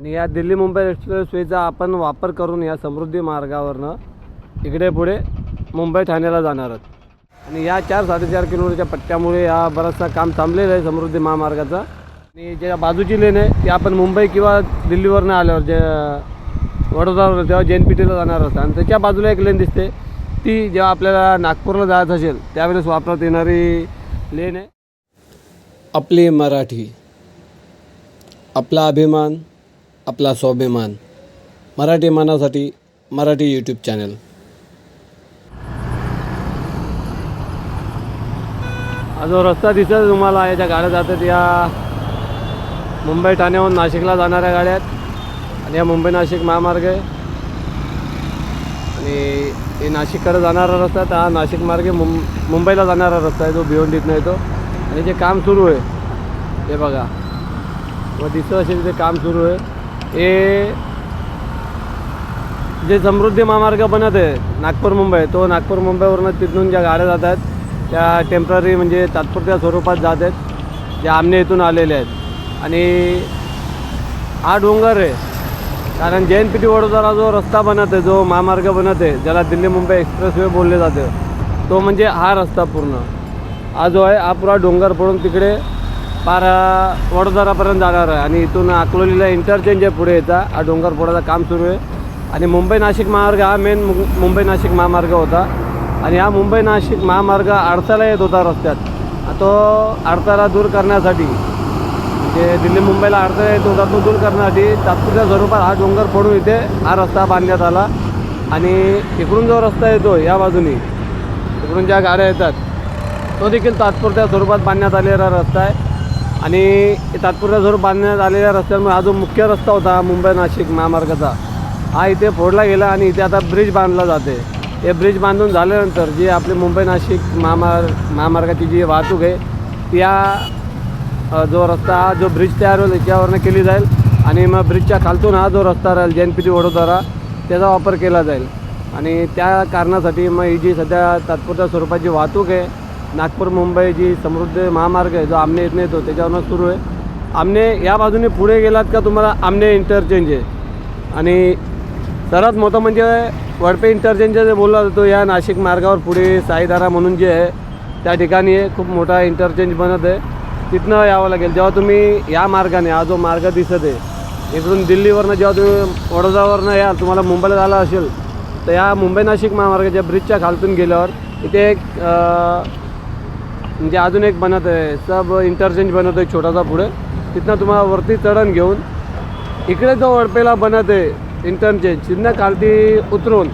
आणि या दिल्ली मुंबई एक्सप्रेसवेचा आपण वापर करून या समृद्धी मार्गावरनं इकडे पुढे मुंबई ठाण्याला जाणार आहोत. आणि या चार साडेचार किलोमीटरच्या पट्ट्यामुळे हा बराचसा काम थांबलेलं आहे समृद्धी महामार्गाचा. आणि ज्या बाजूची लेन आहे ती आपण मुंबई किंवा दिल्लीवरनं आल्यावर जे वडोदरावर तेव्हा जे एन पी टीला जाणार असतात आणि त्याच्या बाजूला एक लेन दिसते. ती जेव्हा आपल्याला नागपूरला जायचं असेल त्यावेळेस वापरत येणारी लेन आहे. आपली मराठी आपला अभिमान आपला स्वाभिमान. मराठी मानासाठी मराठी यूट्यूब चॅनल हा जो रस्ता दिसत तुम्हाला याच्या गाड्या जातात या मुंबई ठाण्याहून नाशिकला जाणाऱ्या गाड्या आहेत आणि या मुंबई नाशिक महामार्ग आहे. आणि हे नाशिककडे जाणारा रस्ता आहे, तर हा नाशिक मार्गे मुं मुंबईला जाणारा रस्ता आहे जो भिवंडीतनं येतो. आणि जे काम सुरू आहे हे बघा. व दिसतं असेल ते काम सुरू आहे. हे जे समृद्धी महामार्ग बनत आहे नागपूर मुंबई तो नागपूर मुंबईवरनं तिथून ज्या गाड्या जात आहेत त्या टेंपररी म्हणजे तात्पुरत्या स्वरूपात जात आहेत ज्या आमने इथून आलेले आहेत. आणि हा डोंगर आहे कारण जे एन पी टी वडोदरा जो रस्ता बनत आहे जो महामार्ग बनत आहे ज्याला दिल्ली मुंबई एक्सप्रेसवे बोलले जाते तो म्हणजे हा रस्ता पूर्ण. हा जो आहे हा पुरा डोंगर पडून तिकडे पार वडोदरापर्यंत जाणार आहे. आणि इथून अकलोलीला इंटरचेंज आहे पुढे येता हा डोंगर फोडाचं काम सुरू आहे. आणि मुंबई नाशिक महामार्ग हा मेन मुंबई नाशिक महामार्ग होता. आणि हा मुंबई नाशिक महामार्ग अडथळा येत होता रस्त्यात. तो अडथळा दूर करण्यासाठी म्हणजे दिल्ली मुंबईला अडथळा येत होता तो दूर करण्यासाठी तात्पुरत्या स्वरूपात हा डोंगर फोडून इथे हा रस्ता बांधण्यात आला. आणि इकडून जो रस्ता येतो या बाजूनी इकडून ज्या गाड्या येतात तो देखील तात्पुरत्या स्वरूपात बांधण्यात आलेला रस्ता आहे. आणि हे तात्पुरत्या स्वरूप बांधण्यात आलेल्या रस्त्यांमुळे हा जो मुख्य रस्ता होता मुंबई नाशिक महामार्गाचा हा इथे फोडला गेला आणि इथे आता ब्रिज बांधला जाते हे ब्रिज बांधून झाल्यानंतर जी आपली मुंबई नाशिक महामार्ग महामार्गाची जी वाहतूक आहे त्या जो रस्ता हा जो ब्रिज तयार होईल त्याच्यावरनं केली जाईल आणि मग ब्रिजच्या खालतून हा जो रस्ता राहील जे एन पी टी वडोदरा त्याचा वापर केला जाईल. आणि त्या कारणासाठी मग ही जी सध्या तात्पुरत्या स्वरूपाची वाहतूक आहे नागपूर मुंबई जी समृद्ध महामार्ग आहे जो आमने इथून येतो त्याच्यावरनं सुरू आहे. आमने या बाजूने पुढे गेलात का तुम्हाला आमने इंटरचेंज आहे? आणि सर्वात मोठं म्हणजे वडपे इंटरचेंज जे बोलला जातो या नाशिक मार्गावर पुढे साईदारा म्हणून जे आहे त्या ठिकाणी आहे खूप मोठा इंटरचेंज बनत आहे. तिथनं यावं लागेल. जेव्हा तुम्ही या मार्गाने हा जो मार्ग दिसत आहे इकडून दिल्लीवरनं जेव्हा तुम्ही वडोदरावरनं याल तुम्हाला मुंबईला झाला असेल तर या मुंबई नाशिक महामार्गाच्या ब्रिजच्या खालतून गेल्यावर इथे एक म्हणजे अजून एक बनत आहे सब इंटरचेंज बनत आहे छोटासा पुढे. तिथनं तुम्हाला वरती चढण घेऊन इकडे जो वडपेला बनत आहे इंटरचेंज तिथनं खालती उतरून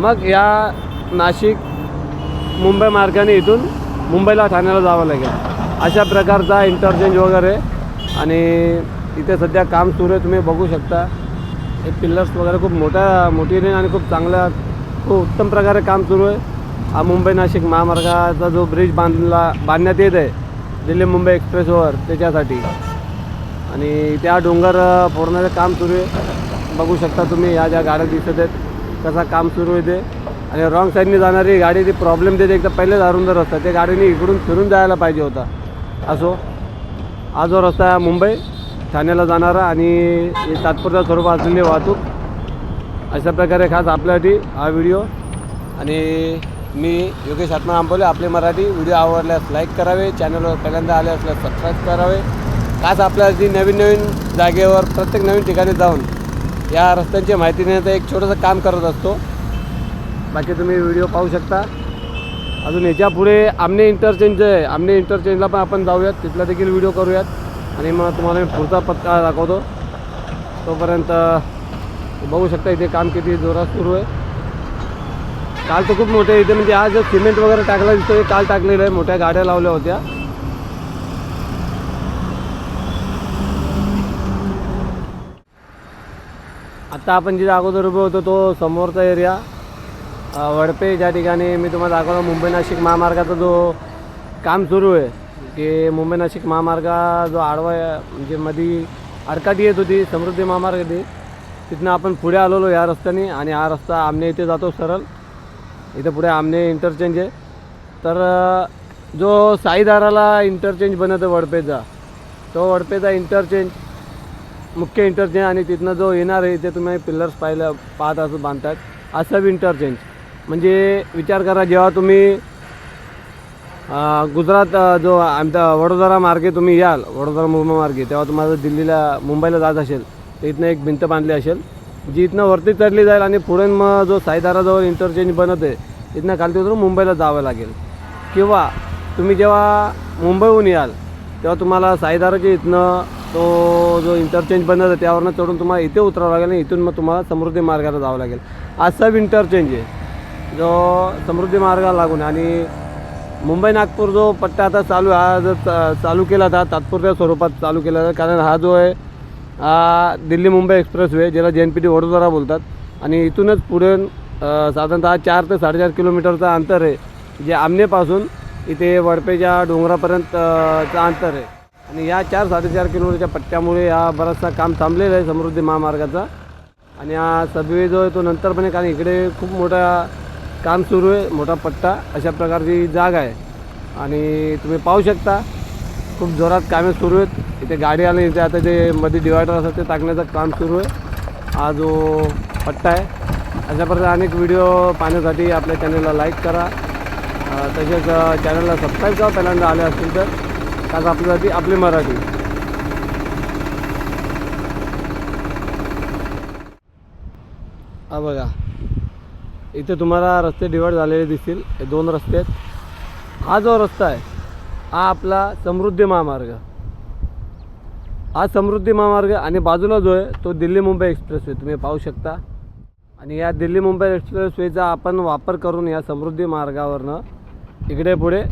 मग या नाशिक मुंबई मार्गाने इथून मुंबईला ठाण्याला जावं लागेल. अशा प्रकारचा इंटरचेंज वगैरे. आणि इथे सध्या काम सुरू आहे तुम्ही बघू शकता. हे पिल्लर्स वगैरे खूप मोठ्या मोठीने आणि खूप चांगल्या खूप उत्तम प्रकारे काम सुरू आहे. हा मुंबई नाशिक महामार्गाचा जो ब्रिज बांधला बांधण्यात येत आहे दिल्ली मुंबई एक्सप्रेसवर त्याच्यासाठी. आणि त्या डोंगर फोडण्याचं काम सुरू आहे. बघू शकता तुम्ही या ज्या गाड्या दिसत आहेत कसा काम सुरू आहे ते. आणि रॉंग साईडने जाणारी गाडी ती प्रॉब्लेम देते. एकदा पहिलेच अरुंद रस्ता त्या गाडीने इकडून फिरून जायला पाहिजे होता. असो. हा जो रस्ता आहे मुंबई ठाण्याला जाणारा आणि तात्पुरत्या स्वरूपात असलेली वाहतूक. अशा प्रकारे खास आपल्यासाठी हा व्हिडिओ आणि मी योगेश आत्मा आंबोले. आपले मराठी व्हिडिओ आवडल्यास लाईक करावे चॅनलवर पहिल्यांदा आले असल्यास सबस्क्राईब करावे. खास आपल्यासाठी नवीन नवीन जागेवर प्रत्येक नवीन ठिकाणी जाऊन या रस्त्यांची माहिती देण्याचं एक छोटंसं काम करत असतो. बाकी तुम्ही व्हिडिओ पाहू शकता. अजून याच्यापुढे आमने इंटरचेंज आहे. आमने इंटरचेंजला पण आपण जाऊयात. तिथला देखील व्हिडिओ करूयात. आणि मग तुम्हाला मी पुढचा पत्ता दाखवतो. तोपर्यंत बघू शकता इथे काम किती जोरात सुरू आहे. काल तर खूप मोठे इथे म्हणजे आज सिमेंट वगैरे टाकला दिसतोय काल टाकलेलं आहे मोठ्या गाड्या लावल्या होत्या. आता आपण जिथे अगोदर उभे होतो तो समोरचा एरिया वडपे ज्या ठिकाणी मी तुम्हाला दाखवलं मुंबई नाशिक महामार्गाचा जो काम सुरू आहे की मुंबई नाशिक महामार्गा जो आडवा आहे, म्हणजे मधी आडकाठी येत होती समृद्धी महामार्ग ती तिथनं आपण पुढे आलेलो या रस्त्याने आणि हा रस्ता आमने इथे जातो सरळ. इथं पुढे आमने इंटरचेंज आहे. तर जो साईदाराला इंटरचेंज बनवतो वडपेचा तो वडपेचा इंटरचेंज मुख्य इंटरचेंज आणि तिथनं जो येणार आहे इथे तुम्ही पिल्लर्स पाहिलं पाहत असं बांधतात. असं इंटरचेंज म्हणजे विचार करा जेव्हा तुम्ही गुजरात जो आमचा वडोदरा मार्गे तुम्ही याल वडोदरा मुंबई मार्गे तेव्हा तुम्हाला दिल्लीला मुंबईला जात असेल तर इथनं एक भिंत बांधली असेल. जी इथनं वरती चढली जाईल आणि पुढे मग जो साईदाराजवळ इंटरचेंज बनत आहे इथनं खालती उतरून मुंबईला जावं लागेल. किंवा तुम्ही जेव्हा मुंबईहून याल तेव्हा तुम्हाला साईदाराच्या इथनं तो जो इंटरचेंज बनत आहे त्यावरनं चढून तुम्हाला इथे उतरावं लागेल आणि इथून मग तुम्हाला समृद्धी मार्गाला जावं लागेल. असा इंटरचेंज आहे. जो समृद्धी मार्गाला लागून आणि मुंबई नागपूर जो पट्टा आता चालू आहे, हा जर चा- चालू केला था तात्पुरत्या स्वरूपात चालू केला जातो कारण हा जो आहे दिल्ली मुंबई एक्सप्रेसवे ज्याला जे एन पी टी वडोदरा बोलतात. आणि इथूनच पुढे साधारणतः चार ते साडेचार किलोमीटरचं अंतर आहे. जे आमनेपासून इथे वडपेच्या डोंगरापर्यंत अंतर आहे. आणि या चार साडेचार किलोमीटरच्या पट्ट्यामुळे हा बराचसा काम थांबलेलं आहे समृद्धी महामार्गाचा. आणि हा सबवे जो आहे तो नंतर पण आहे, कारण इकडे खूप मोठा काम सुरू आहे मोठा पट्टा अशा प्रकारची जागा आहे. आणि तुम्ही पाहू शकता खूप जोरात कामे सुरू आहेत. इथे गाडी आली इथे आता जे मध्ये डिवायडर असतात ते टाकण्याचं काम सुरू आहे. हा जो पट्टा आहे. अशा प्रकारे अनेक व्हिडिओ पाहण्यासाठी आपल्या चॅनलला लाईक करा. तसेच चॅनलला सबस्क्राईब करा पहिल्यांदा आले असतील तर. आज आपल्यासाठी आपली मराठी. हा बघा. इथे तुम्हाला रस्ते डिवाईड झालेले दिसतील. हे दोन रस्ते आहेत. हा जो रस्ता आहे हा आपला समृद्धी महामार्ग. हा समृद्धी महामार्ग आणि बाजूला जो आहे तो दिल्ली मुंबई एक्सप्रेसवे तुम्ही पाहू शकता. आणि या दिल्ली मुंबई एक्सप्रेसवेचा आपण वापर करून या समृद्धी मार्गावरनं इकडे पुढे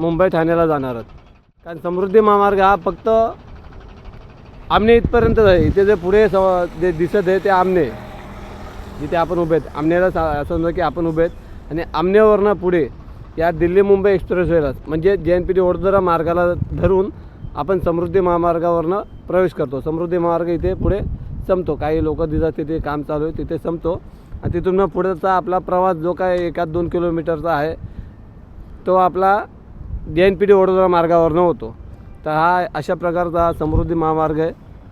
मुंबई ठाण्याला जाणार आहोत. कारण समृद्धी महामार्ग हा फक्त आमने इथपर्यंत आहे. इथे जे पुढे स जे दिसत आहे ते आमने. जिथे आपण उभे आहेत. आमनेला सा असं समजा की आपण उभे आहेत. आणि आमनेवरनं पुढे या दिल्ली मुंबई एक्सप्रेसवेला म्हणजे जे एन पी टी वडोदरा मार्गाला धरून आपण समृद्धी महामार्गावरनं प्रवेश करतो. समृद्धी महामार्ग इथे पुढे संपतो. काही लोक दिसतात तिथे काम चालू आहे तिथे संपतो. आणि तिथून मग पुढेचा आपला प्रवास जो काय एकाच दोन किलोमीटरचा आहे तो आपला J N P T Vadodara मार्गावरनं होतो. तर हा अशा प्रकारचा समृद्धी महामार्ग आहे.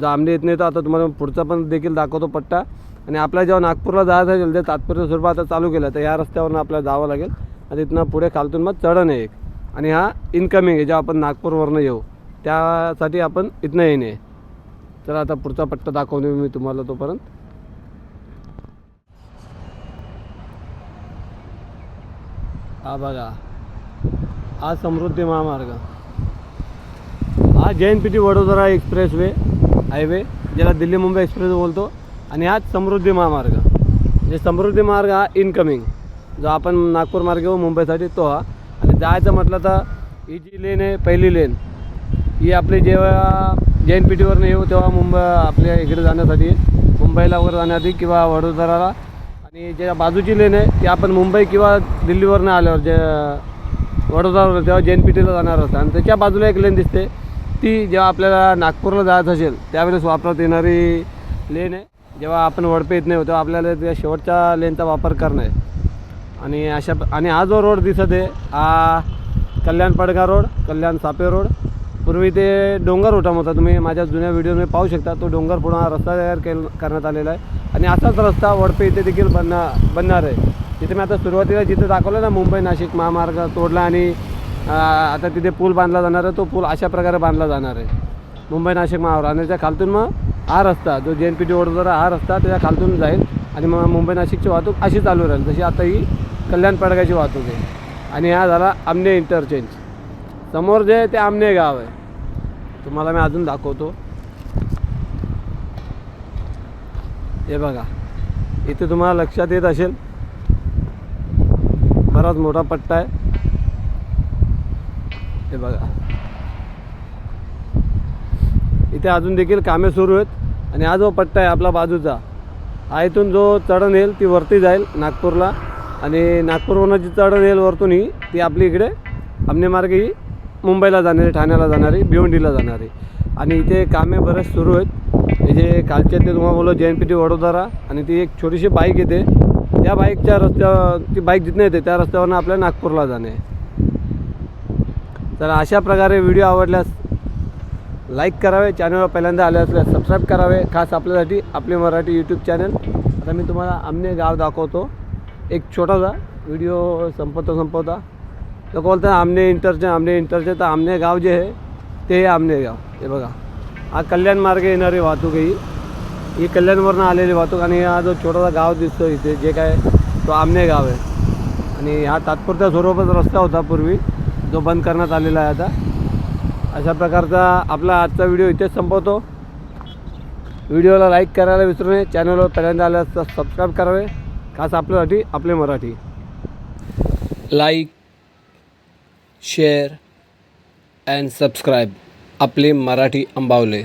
जो आमने नाही तर आता तुम्हाला पुढचा पण देखील दाखवतो पट्टा. आणि आपल्या जेव्हा नागपूरला जायचं असेल ते तात्पुरत्या स्वरूपात आता चालू केलं तर या रस्त्यावरनं आपल्याला जावं लागेल. आणि तिथनं पुढे खालतून मग चढण आहे एक. आणि हा इन्कमिंग आहे जेव्हा आपण नागपूरवरनं येऊ. त्यासाठी आपण इथनं येणे चला आता पुढचा पट्टा दाखवून मी तुम्हाला तोपर्यंत. हा बघा. हा समृद्धी महामार्ग. हा JN P T Vadodara expressway highway ज्याला दिल्ली मुंबई एक्सप्रेस बोलतो. आणि हाच समृद्धी महामार्ग. म्हणजे समृद्धी मार्ग हा इनकमिंग जो आपण नागपूर मार्ग येऊ मुंबईसाठी तो हा. आणि जायचं म्हटलं तर ही जी लेन आहे पहिली लेन ही आपली जेव्हा जे एन पी टीवरनं येऊ तेव्हा मुंबई आपल्या इकडे जाण्यासाठी मुंबईला वगैरे जाण्यासाठी किंवा वडोदराला. आणि ज्या बाजूची लेन आहे ती आपण मुंबई किंवा दिल्लीवरनं आल्यावर जे वडोदरावर तेव्हा जे एन पी टीला जाणार असतं. आणि त्याच्या बाजूला एक लेन दिसते. ती जेव्हा आपल्याला नागपूरला जायचं असेल त्यावेळेस वापरात येणारी लेन आहे. जेव्हा आपण वडपे येत नाही तेव्हा आपल्याला त्या शेवटच्या लेनचा वापर करणं आहे. आणि अशा आणि हा जो रोड दिसत आहे हा कल्याण पडगा रोड कल्याण सापे रोड. पूर्वी ते डोंगर उठाम होता तुम्ही माझ्या जुन्या व्हिडिओमध्ये पाहू शकता तो डोंगर पुन्हा हा रस्ता तयार केल करण्यात आलेला आहे. आणि असाच रस्ता वडपे इथे देखील बनणार बनणार आहे. तिथे मी आता सुरुवातीला जिथे दाखवलं ना मुंबई नाशिक महामार्ग तोडला आणि आता तिथे पूल बांधला जाणार आहे तो पूल अशा प्रकारे बांधला जाणार आहे. मुंबई नाशिक महामार्ग आणि त्या खालतून मग हा रस्ता जो जे एन पी टी ओढ हा रस्ता त्याच्या खालतून जाईल. आणि मग मुंबई नाशिकची वाहतूक अशी चालू राहील जशी आता ही कल्याण पडगाची वाहतूक आहे. आणि हा झाला आमने इंटरचेंज समोर जे आहे ते आमने गाव आहे. तुम्हाला मी अजून दाखवतो. हे बघा. इथे तुम्हाला लक्षात येत असेल. बराच मोठा पट्टा आहे. हे बघा. इथे अजून देखील कामे सुरू आहेत. आणि हा जो पट्टा आहे आपला बाजूचा हा इथून जो चढण येईल ती वरती जाईल नागपूरला. आणि नागपूरवरून जी चढ रेल वरतून ही ती आपली इकडे आमनेमार्ग ही मुंबईला जाणारी ठाण्याला जाणारी भिवंडीला जाणारी. आणि इथे कामे बरेच सुरू आहेत. हे जे ते तुम्हाला बोललो जे एन पी टी वडोदरा आणि ती एक छोटीशी बाईक येते. त्या बाईकच्या रस्त्यावर ती बाईक जिथनं येते त्या रस्त्यावरनं आपल्या नागपूरला जाणे. तर अशा प्रकारे व्हिडिओ आवडल्यास लाईक करावे चॅनलवर पहिल्यांदा आले असल्यास सबस्क्राईब करावे. खास आपल्यासाठी आपले मराठी यूट्यूब चॅनल. आता मी तुम्हाला आमने गाव दाखवतो. एक छोटासा व्हिडिओ संपवता संपवता लोक बोलतात आमने इंटरचे आमने इंटरचे तर आमने गाव जे आहे ते आहे आमने गाव। हे बघा। हा कल्याण मार्गे येणारी वाहतूक ही। ही कल्याणवरनं आलेली वाहतूक आणि हा जो छोटासा गाव दिसतो इथे जे काय तो आमने गाव आहे. आणि हा तात्पुरत्या स्वरूपाचा रस्ता होता पूर्वी जो बंद करण्यात आलेला आहे आता. अशा प्रकारचा आपला आजचा व्हिडिओ इथेच संपवतो. व्हिडिओला लाईक करायला विसरू नये. चॅनलवर पहिल्यांदा आल्यास सबस्क्राईब करावे. खास आपल्यासाठी आपले Marathi. Like share and subscribe आपले मराठी अंबावले.